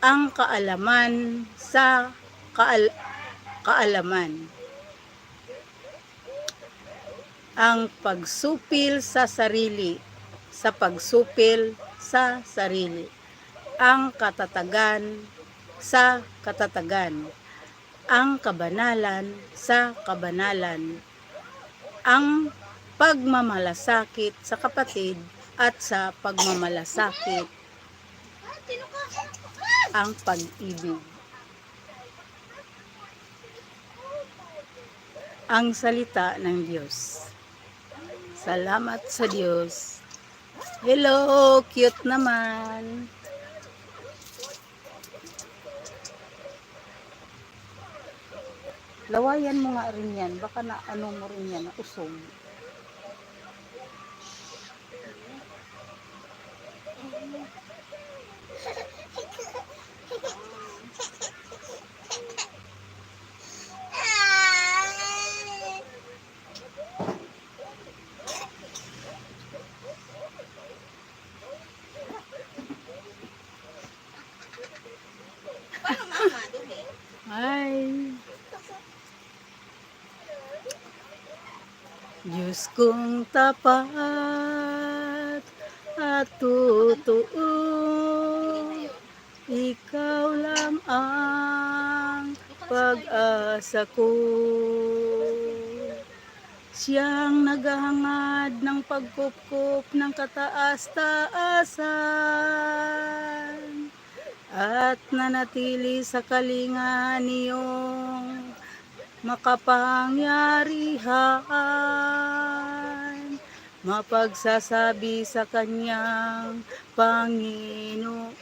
ang kaalaman sa kaal kaalaman. Ang pagsupil sa sarili sa pagsupil sa sarili. Ang katatagan sa katatagan. Ang kabanalan sa kabanalan. Ang pagmamalasakit sa kapatid at sa pagmamalasakit ang pag-ibig. Ang salita ng Diyos. Salamat sa Diyos. Hello, cute naman. Lawayan mo nga rin yan. Baka na ano mo rin yan, usong. Ay. Diyos kong tapat at totoo, ikaw lang ang pag-asa ko. Siyang naghahangad ng pagkukup ng kataas-taasan at nanatili sa kalinga niyong makapangyarihan. Mapagsasabi sa kanyang Panginoon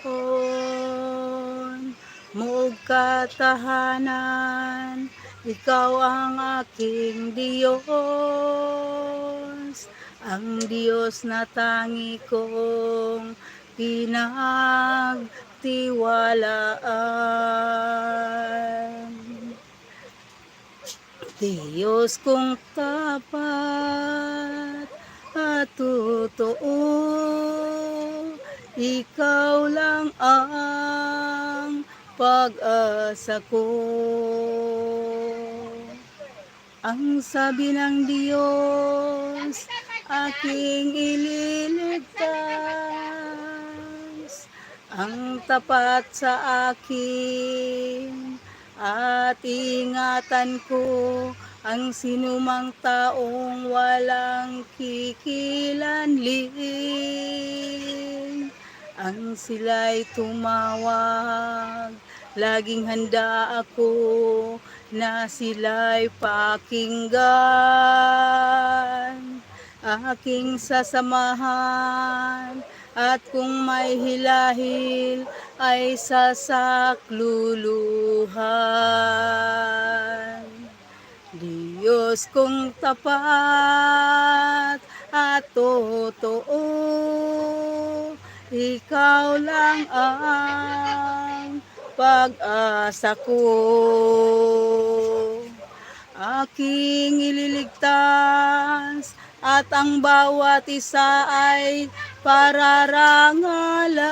muog katahanan ikaw ang aking Diyos. Ang Diyos na tangi kong pinagtiwalaan Diyos kong tapat at totoo, ikaw lang ang pag-asa ko. Ang sabi ng Diyos, aking ililigtas, ang tapat sa akin at ingatan ko ang sinumang taong walang kikilanling. Ang sila'y tumawag, laging handa ako na sila'y pakinggan. Aking sasamahan at kung may hilahil ay sasakluluhan. Diyos kong tapat at totoo, ikaw lang ang pag-asa ko. Aking ililigtas at ang bawat isa ay pararangalan.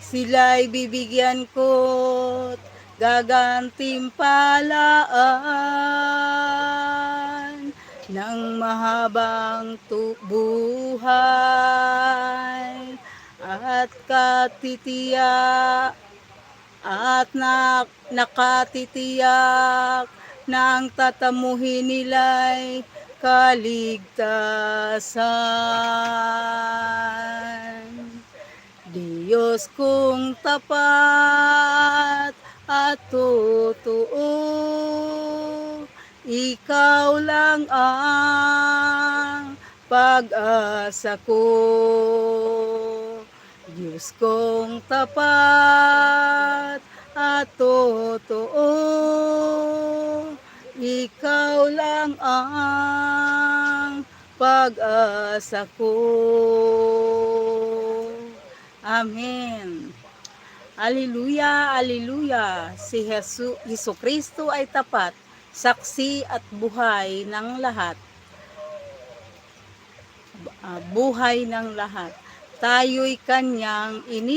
Sila'y bibigyan ko't gagantimpalaan ng mahabang buhay at katitiyak at na, nakatitiyak na ang tatamuhin nila'y kaligtasan. Diyos kong tapat at totoo, ikaw lang ang pag-asa ko. Diyos kong tapat at totoo, ikaw lang ang pag-asa ko. Amen. Aleluya, aleluya. Si Jesu, Jesu Kristo ay tapat, saksi at buhay ng lahat. Ah, buhay ng lahat. Tayo'y kanyang ini